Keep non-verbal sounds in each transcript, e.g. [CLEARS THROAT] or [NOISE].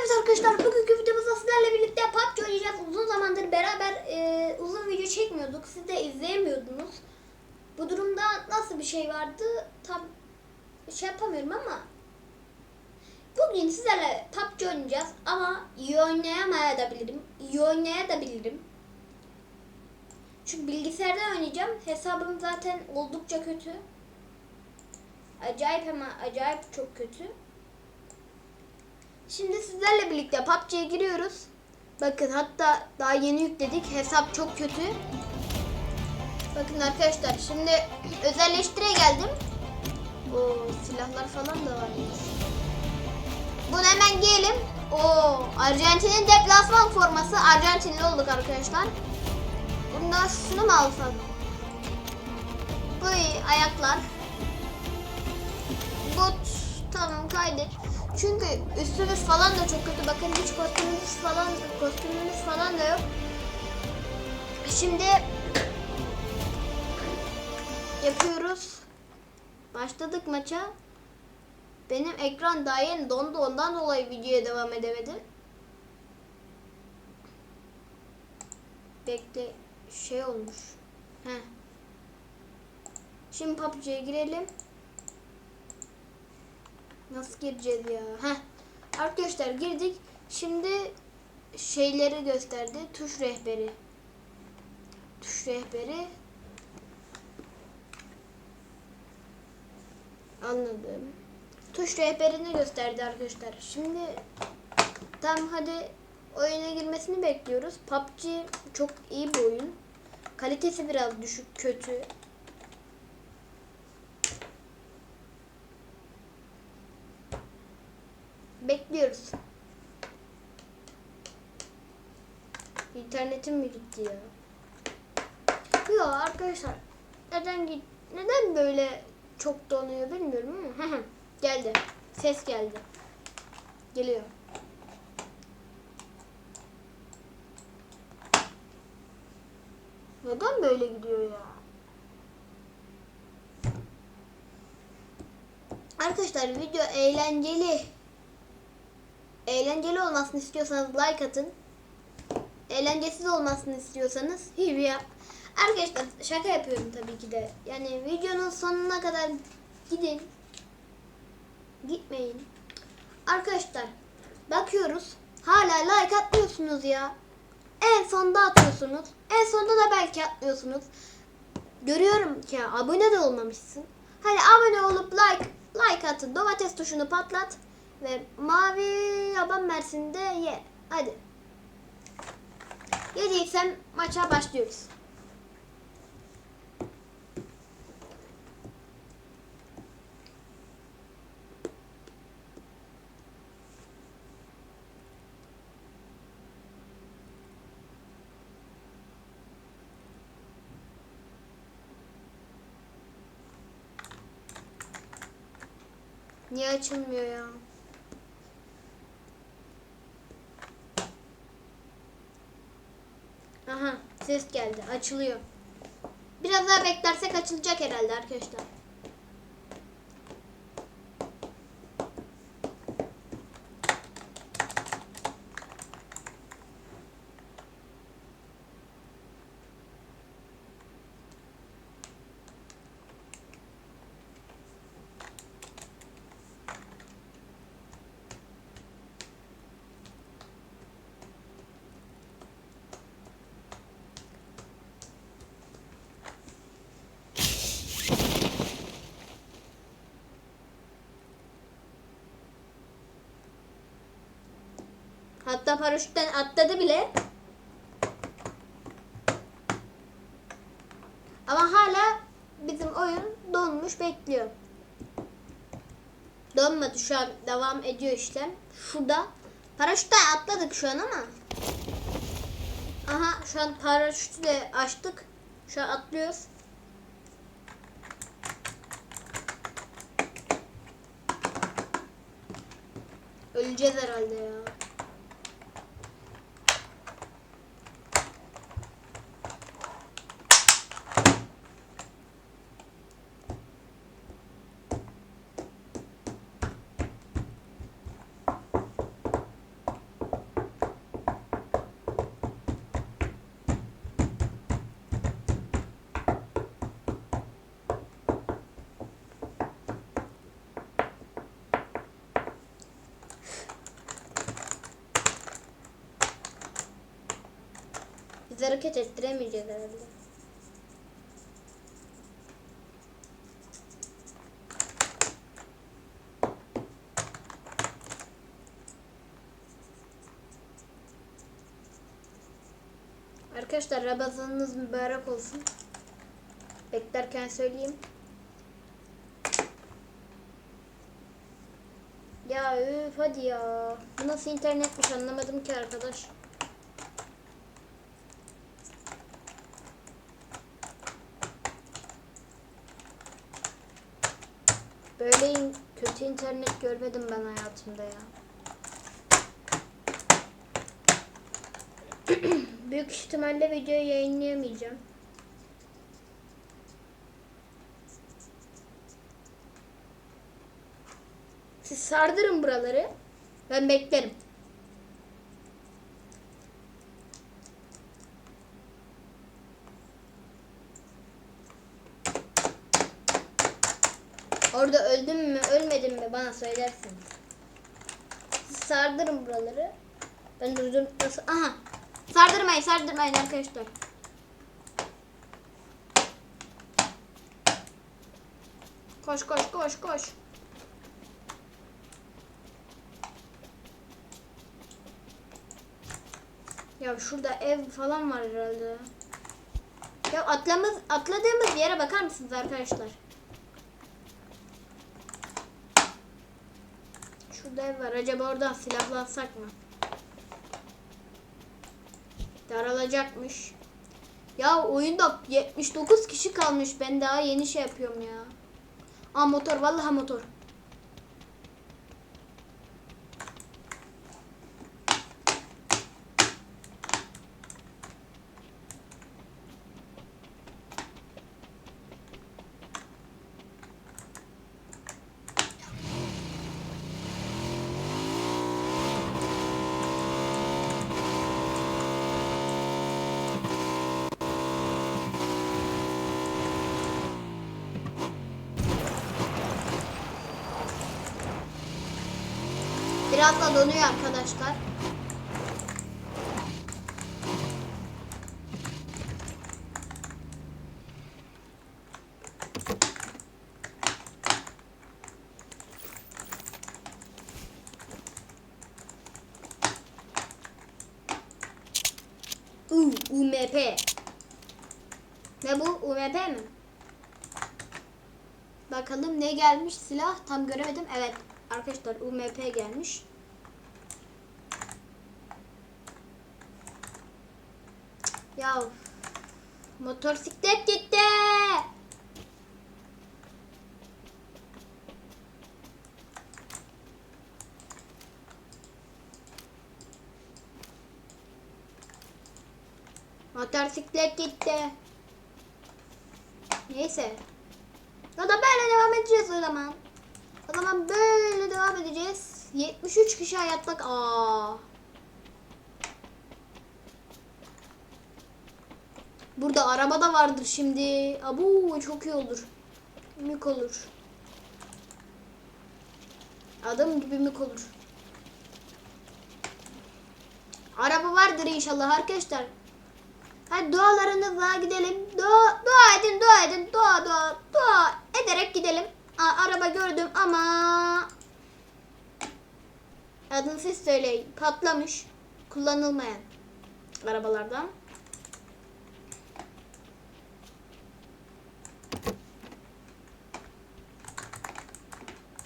Evet arkadaşlar bugünkü videomuzda sizlerle birlikte PUBG oynayacağız. Uzun zamandır beraber e, uzun video çekmiyorduk. Siz de izleyemiyordunuz. Bu durumda nasıl bir şey vardı tam şey yapamıyorum ama bugün sizlerle PUBG oynayacağız ama iyi oynayamayabilirim. İyi oynayabilirim. Çünkü bilgisayardan oynayacağım. Hesabım zaten oldukça kötü. Acayip ama acayip çok kötü. Şimdi sizlerle birlikte PUBG'ye giriyoruz. Bakın hatta daha yeni yükledik. Hesap çok kötü. Bakın arkadaşlar şimdi özelleştire geldim. O silahlar falan da var. Bunu hemen giyelim. O Arjantin'in deplasman forması. Arjantinli olduk arkadaşlar. Bunda şunu mu alsam? Bu ayaklar. Bot tamam kaydet. Çünkü üstümüz falan da çok kötü. Bakın hiç kostümümüz falan kostümümüz falan da yok. Şimdi yapıyoruz. Başladık maça. Benim ekran daha yeni dondu ondan dolayı videoya devam edemedim. Bekle şey olmuş. Heh. Şimdi PUBG'ye girelim. Nasıl gireceğiz ya? Heh. Arkadaşlar girdik. Şimdi şeyleri gösterdi. Tuş rehberi. Tuş rehberi. Anladım. Tuş rehberini gösterdi arkadaşlar. Şimdi tam hadi oyuna girmesini bekliyoruz. PUBG çok iyi bir oyun. Kalitesi biraz düşük, kötü. Bekliyoruz. İnternetim mi gitti ya? Yok arkadaşlar. Neden git? Neden böyle çok donuyor bilmiyorum ama geldi. Ses geldi. Geliyor. Neden böyle gidiyor ya? Arkadaşlar video eğlenceli eğlenceli olmasını istiyorsanız like atın. Eğlencesiz olmasını istiyorsanız hivi yap. Arkadaşlar şaka yapıyorum tabii ki de. Yani videonun sonuna kadar gidin. Gitmeyin. Arkadaşlar bakıyoruz. Hala like atmıyorsunuz ya. En sonda atıyorsunuz. En sonda da belki atmıyorsunuz. Görüyorum ki abone de olmamışsın. Hadi abone olup like like atın. Domates tuşunu patlat ve mavi yaban mersini de ye. Hadi. Yediysem maça başlıyoruz. Niye açılmıyor ya? Aha ses geldi. Açılıyor. Biraz daha beklersek açılacak herhalde arkadaşlar. Hatta paraşütten atladı bile. Ama hala bizim oyun donmuş bekliyor. Donmadı şu an devam ediyor işlem. Şurada paraşütten atladık şu an ama. Aha şu an paraşütü de açtık. Şu an atlıyoruz. Öleceğiz herhalde ya. Biz hareket ettiremeyeceğiz herhalde. Arkadaşlar Ramazanınız mübarek olsun. Beklerken söyleyeyim. Ya üf hadi ya. Bu nasıl internetmiş anlamadım ki arkadaş. Böyle kötü internet görmedim ben hayatımda ya. [CLEARS THROAT] Büyük ihtimalle videoyu yayınlayamayacağım. Siz sardırın buraları. Ben beklerim. Bana söylersiniz. Siz sardırın buraları. Ben durdum nasıl? Aha. Sardırmayın sardırmayın arkadaşlar. Koş koş koş koş. Ya şurada ev falan var herhalde. Ya atlamız, atladığımız yere bakar mısınız arkadaşlar? Şurada ev var. Acaba oradan silahlansak mı? Daralacakmış. Ya oyunda 79 kişi kalmış. Ben daha yeni şey yapıyorum ya. Aa motor. Vallahi motor. Da donuyor arkadaşlar. U, UMP. Ne bu? UMP mi? Bakalım ne gelmiş silah tam göremedim. Evet arkadaşlar UMP gelmiş. Ya motosiklet gitti. Motosiklet gitti. Neyse. Ya da böyle devam edeceğiz o zaman. O zaman böyle devam edeceğiz. 73 kişi hayatta... Aa. Burada araba da vardır şimdi. Abu çok iyi olur. Mük olur. Adım gibi mük olur. Araba vardır inşallah arkadaşlar. Hadi dualarınızla gidelim. Dua, dua edin, dua edin. Dua, dua, dua ederek gidelim. Aa, araba gördüm ama adını siz söyleyin. Patlamış. Kullanılmayan arabalardan.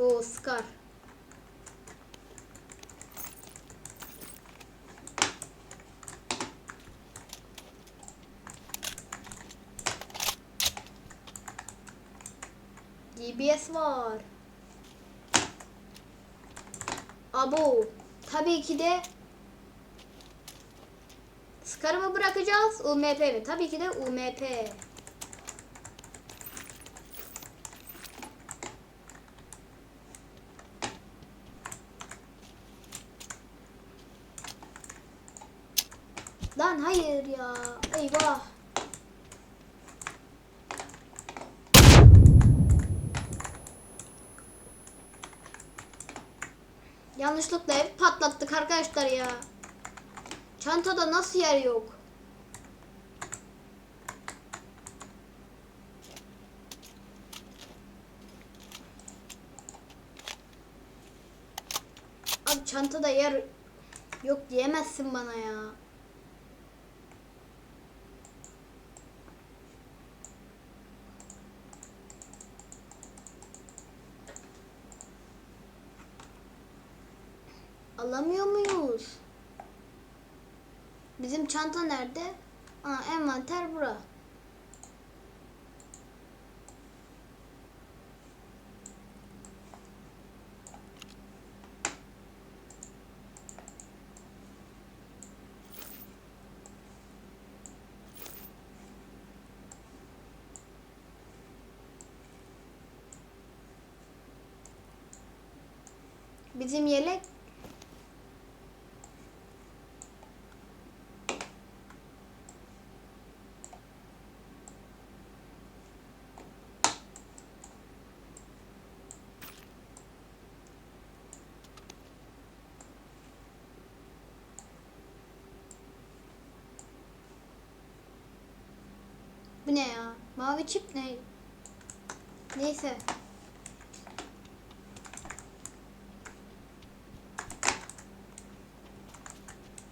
O Scar. DBS var. Abo. Tabii ki de Scar'ı mı bırakacağız? UMP mi? Tabii ki de UMP. ya. Eyvah. Yanlışlıkla hep patlattık arkadaşlar ya. Çantada nasıl yer yok? Abi çantada yer yok diyemezsin bana ya. Alamıyor muyuz? Bizim çanta nerede? Aa, envanter bura. Bizim yelek Bu ne ya? Mavi çip ne? Neyse.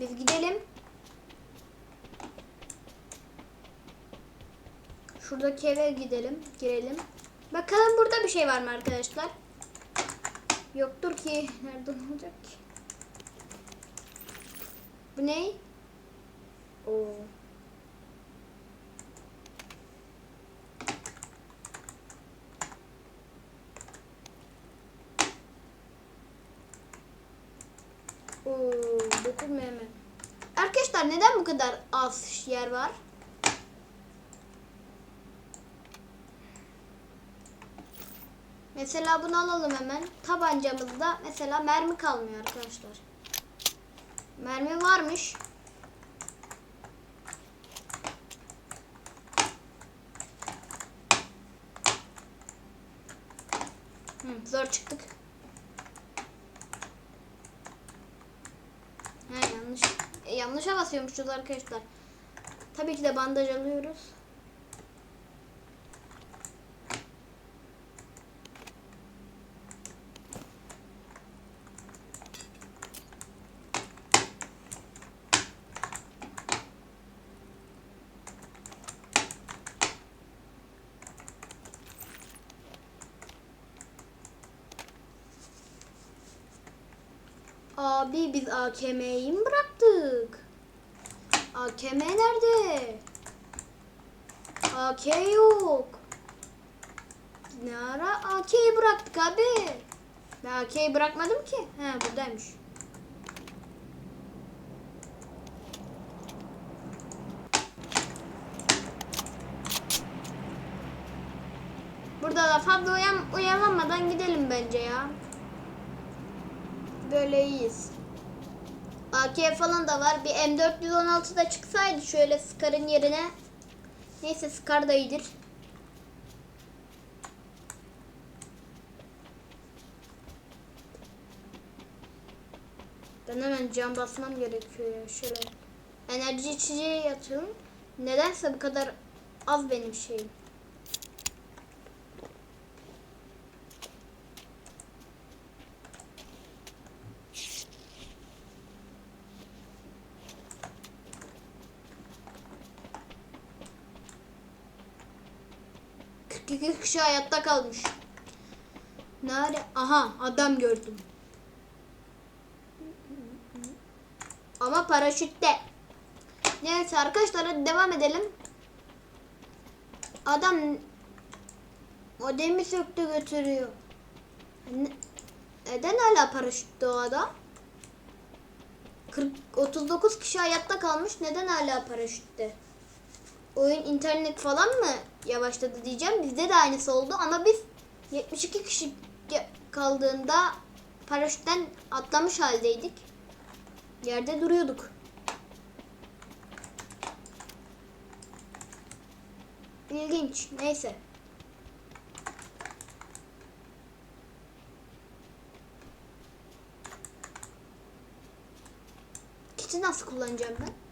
Biz gidelim. Şuradaki eve gidelim, girelim. Bakalım burada bir şey var mı arkadaşlar? Yoktur ki. [LAUGHS] Nereden olacak ki? Bu ne? Oo. Hemen. Arkadaşlar neden bu kadar az yer var? Mesela bunu alalım hemen. Tabancamızda mesela mermi kalmıyor arkadaşlar. Mermi varmış. Hı, zor çıktık. He yanlış. Yanlışa basıyormuşuz arkadaşlar. Tabii ki de bandaj alıyoruz. Abi biz AKM'yi mi bıraktık? AKM nerede? AK yok. Ne ara AK'yi bıraktık abi? Ben AK'yi bırakmadım ki. He buradaymış. Burada da fazla uyan, uyanamadan gidelim bence ya. Böyle iyiyiz. AK falan da var. Bir M416 da çıksaydı şöyle Scar'ın yerine. Neyse Scar da iyidir. Ben hemen cam basmam gerekiyor ya. Şöyle enerji içeceği yatıyorum. Nedense bu kadar az benim şeyim. Kişi hayatta kalmış. Nerede? Aha adam gördüm. Ama paraşütte. Neyse arkadaşlar hadi devam edelim. Adam modemi söktü götürüyor. Ne- Neden hala paraşütte o adam? 40, 39 kişi hayatta kalmış. Neden hala paraşütte? oyun internet falan mı yavaşladı diyeceğim. Bizde de aynısı oldu ama biz 72 kişi kaldığında paraşütten atlamış haldeydik. Yerde duruyorduk. İlginç. Neyse. Kiti nasıl kullanacağım ben?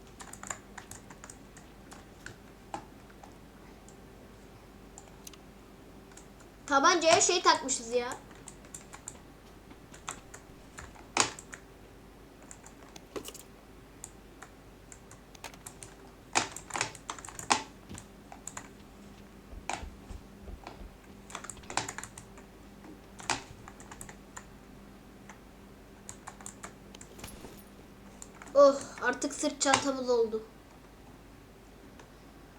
Tabancaya şey takmışız ya. Oh artık sırt çantamız oldu.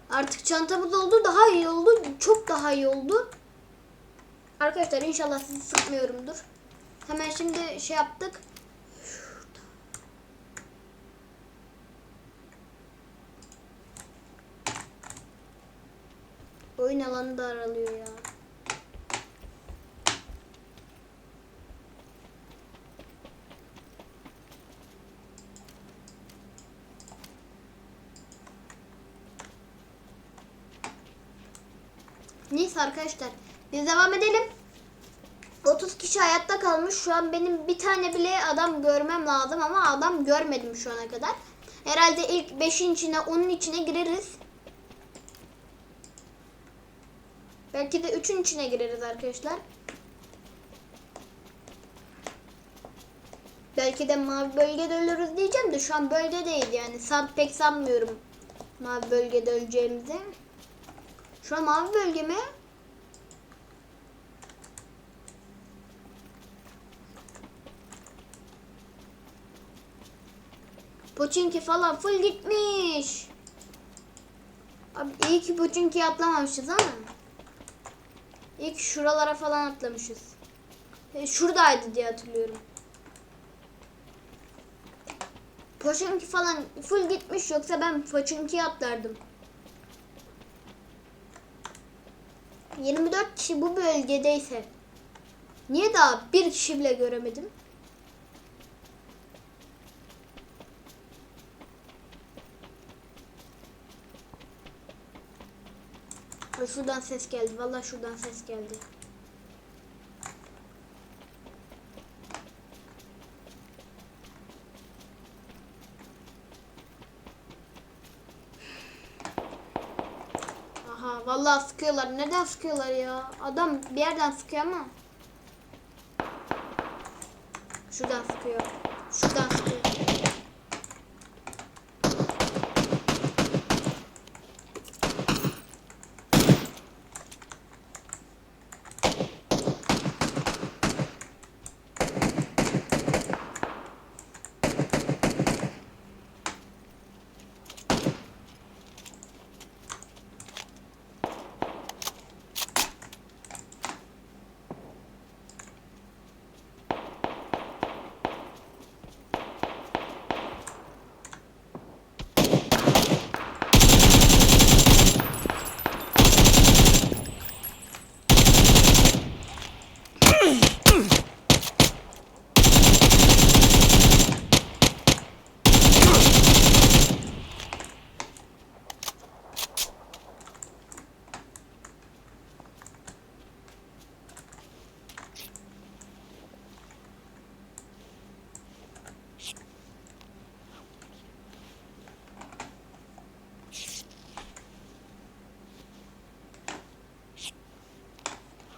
Artık çantamız oldu daha iyi oldu. Çok daha iyi oldu. Arkadaşlar inşallah sizi sıkmıyorumdur. Hemen şimdi şey yaptık. Oyun alanı daralıyor ya. Neyse arkadaşlar biz devam edelim. 30 kişi hayatta kalmış. Şu an benim bir tane bile adam görmem lazım ama adam görmedim şu ana kadar. Herhalde ilk 5'in içine 10'un içine gireriz. Belki de 3'ün içine gireriz arkadaşlar. Belki de mavi bölgede ölürüz diyeceğim de şu an bölge değil yani. San, pek sanmıyorum mavi bölgede öleceğimizi. Şu an mavi bölge mi? Poçinki falan full gitmiş. Abi iyi ki Poçinki'yi atlamamışız ama. İyi ki şuralara falan atlamışız. E, şuradaydı diye hatırlıyorum. Poçinki falan full gitmiş yoksa ben Poçinki'ye atlardım. 24 kişi bu bölgedeyse niye daha bir kişi bile göremedim? Ay, Şuradan ses geldi. Vallahi şuradan ses geldi. Aha vallahi sıkıyorlar. Neden sıkıyorlar ya? Adam bir yerden sıkıyor ama. Şuradan sıkıyor. Şuradan sıkıyor.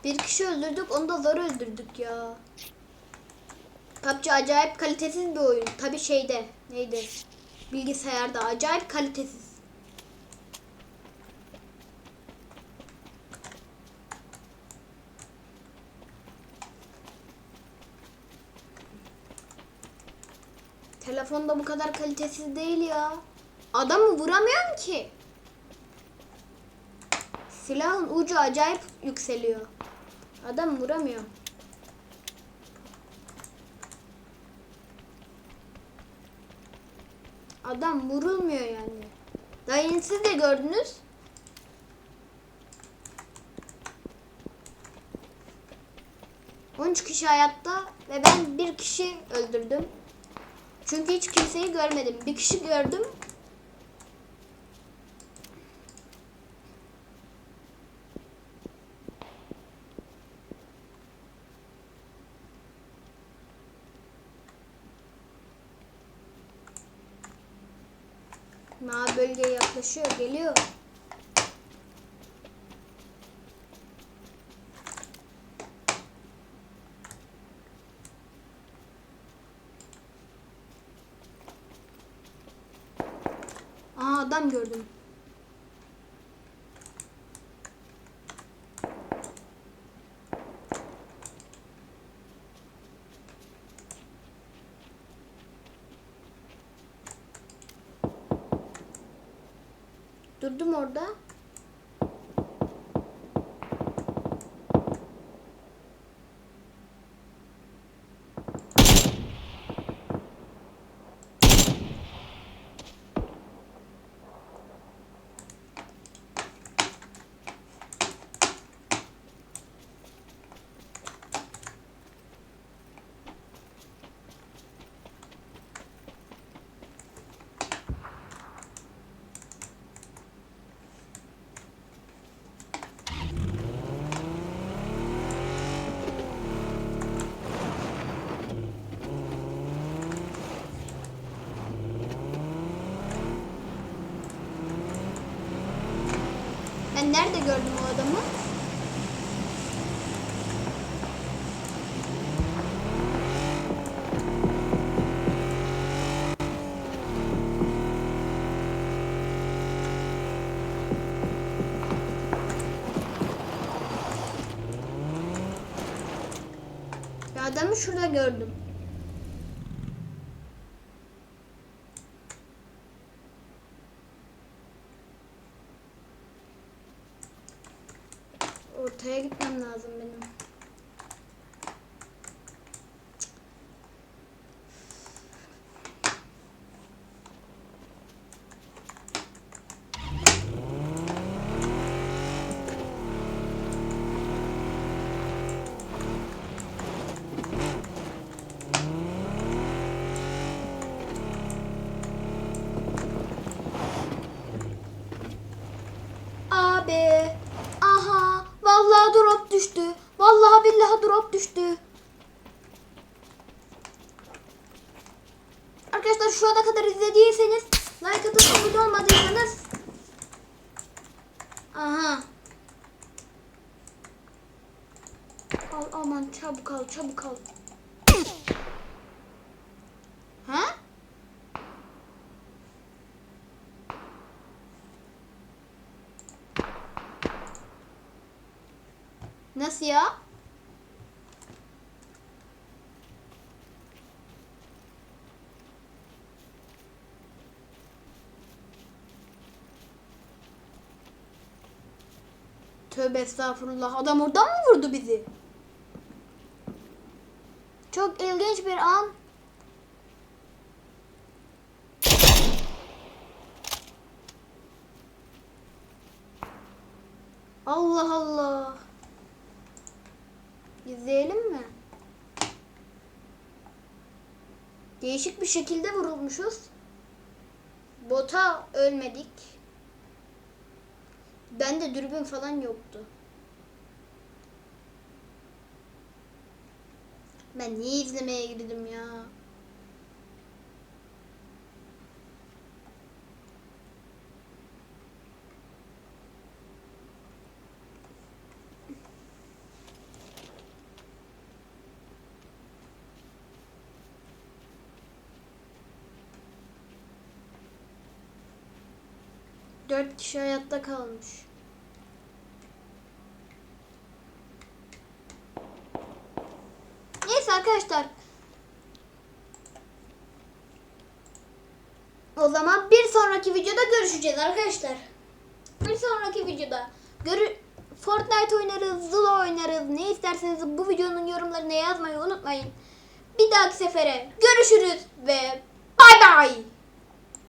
Bir kişi öldürdük, onu da zor öldürdük ya. PUBG acayip kalitesiz bir oyun. Tabi şeyde, neydi? Bilgisayarda acayip kalitesiz. Telefonda bu kadar kalitesiz değil ya. Adamı vuramıyorum ki. Silahın ucu acayip yükseliyor. Adam vuramıyor. Adam vurulmuyor yani. Daha yeni siz de gördünüz. ...13 kişi hayatta ve ben bir kişi öldürdüm. Çünkü hiç kimseyi görmedim. Bir kişi gördüm. Mavi bölgeye yaklaşıyor, geliyor. Aa adam gördüm. Durdum orada. Ben nerede gördüm o adamı? Ya adamı şurada gördüm. Ortaya gitmem lazım benim. Abi. Aha. Vallahi drop düştü. Vallahi drop düştü. Arkadaşlar şu ana kadar izlediyseniz like atıp abone olmadıysanız Aha. Al aman çabuk al çabuk al. Ha? Nasıl ya? Tövbe estağfurullah. Adam oradan mı vurdu bizi? Çok ilginç bir an. Allah Allah. İzleyelim mi? Değişik bir şekilde vurulmuşuz. Bota ölmedik. Bende dürbün falan yoktu. Ben niye izlemeye girdim ya? Dört kişi hayatta kalmış. Neyse arkadaşlar. O zaman bir sonraki videoda görüşeceğiz arkadaşlar. Bir sonraki videoda görü Fortnite oynarız, Zula oynarız. Ne isterseniz bu videonun yorumlarına yazmayı unutmayın. Bir dahaki sefere görüşürüz ve bay bay.